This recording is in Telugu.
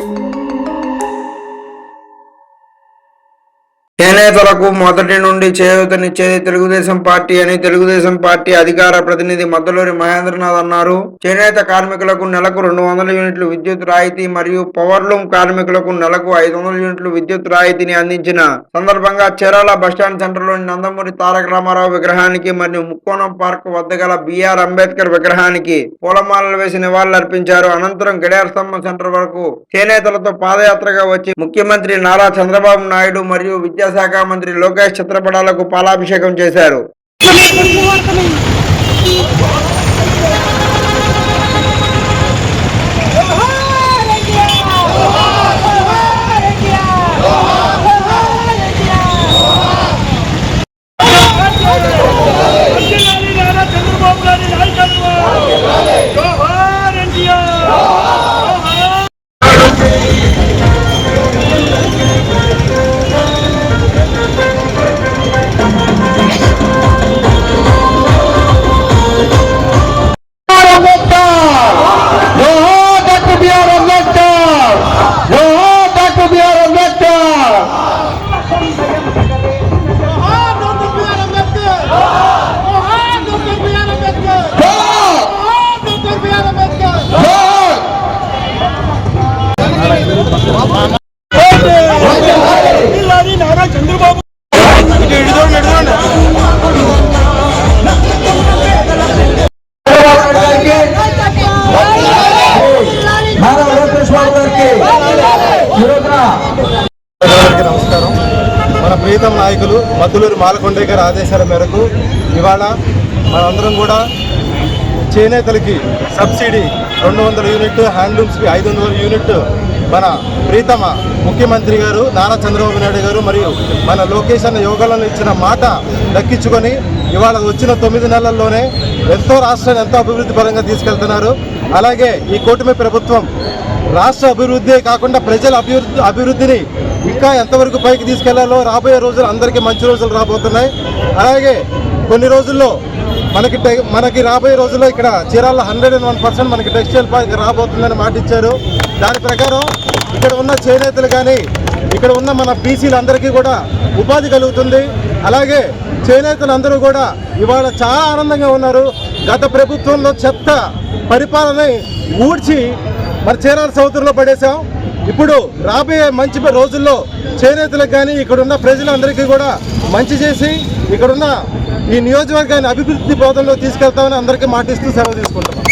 Thank you. చేనేతలకు మొదటి నుండి చేయూతనిచ్చేది తెలుగుదేశం పార్టీ అని తెలుగుదేశం పార్టీ అధికార ప్రతినిధి మద్దలూరి మహేంద్రనాథ్ అన్నారు. చేనేత కార్మికులకు నెలకు రెండు వందల యూనిట్లు విద్యుత్ రాయితీ మరియు పవర్లూమ్ కార్మికులకు నెలకు ఐదు వందల యూనిట్లు విద్యుత్ రాయితీని అందించిన సందర్భంగా చీరాల బస్టాండ్ సెంటర్లోని నందమూరి తారక రామారావు విగ్రహానికి మరియు ముక్కోణం పార్క్ వద్ద గల బిఆర్ అంబేద్కర్ విగ్రహానికి పూలమాలలు వేసి నివాళులర్పించారు. అనంతరం గడియార స్తంభం సెంటర్ వరకు చేనేతలతో పాదయాత్రగా వచ్చి ముఖ్యమంత్రి నారా చంద్రబాబు నాయుడు మరియు విద్యాశాఖ మంత్రి లోకేష్ చిత్రపటాలకు పాలాభిషేకం చేశారు. మన ప్రీతం నాయకులు మద్దులూరు మాలకొండే గారి ఆదేశాల మేరకు ఇవాళ మనందరం కూడా చేనేతలకి సబ్సిడీ రెండు వందల యూనిట్ హ్యాండ్లూమ్స్కి ఐదు వందల యూనిట్ మన ప్రీతమ ముఖ్యమంత్రి గారు నారా చంద్రబాబు నాయుడు గారు మరియు మన లోకేష్ అన్న యోగాలను ఇచ్చిన మాట దక్కించుకొని ఇవాళ వచ్చిన తొమ్మిది నెలల్లోనే ఎంతో రాష్ట్రాన్ని ఎంతో అభివృద్ధి పరంగా తీసుకెళ్తున్నారు. అలాగే ఈ కూటమి ప్రభుత్వం రాష్ట్ర అభివృద్ధి కాకుండా ప్రజల అభివృద్ధి అభివృద్ధిని ఇంకా ఎంతవరకు పైకి తీసుకెళ్ళాలో రాబోయే రోజులు అందరికీ మంచి రోజులు రాబోతున్నాయి. అలాగే కొన్ని రోజుల్లో మనకి టె- మనకి రాబోయే రోజుల్లో ఇక్కడ Chirala hundred and one percent మనకి టెక్స్టైల్ పార్క్ రాబోతుందని మాట ఇచ్చారు. దాని ప్రకారం ఇక్కడ ఉన్న చేనేతలు కానీ ఇక్కడ ఉన్న మన బీసీలందరికీ కూడా ఉపాధి కలుగుతుంది. అలాగే చేనేతలందరూ కూడా ఇవాళ చాలా ఆనందంగా ఉన్నారు. గత ప్రభుత్వంలో చెత్త పరిపాలన ఊడ్చి మరి చీరాల సముద్రంలో పడేశాం. ఇప్పుడు రాబోయే మంచి రోజుల్లో చేనేతలకు కానీ ఇక్కడున్న ప్రజలందరికీ కూడా మంచి చేసి ఇక్కడున్న ఈ నియోజకవర్గాన్ని అభివృద్ధి బోధనలో తీసుకెళ్తామని అందరికీ మాటిస్తూ సెలవు తీసుకుంటున్నాం.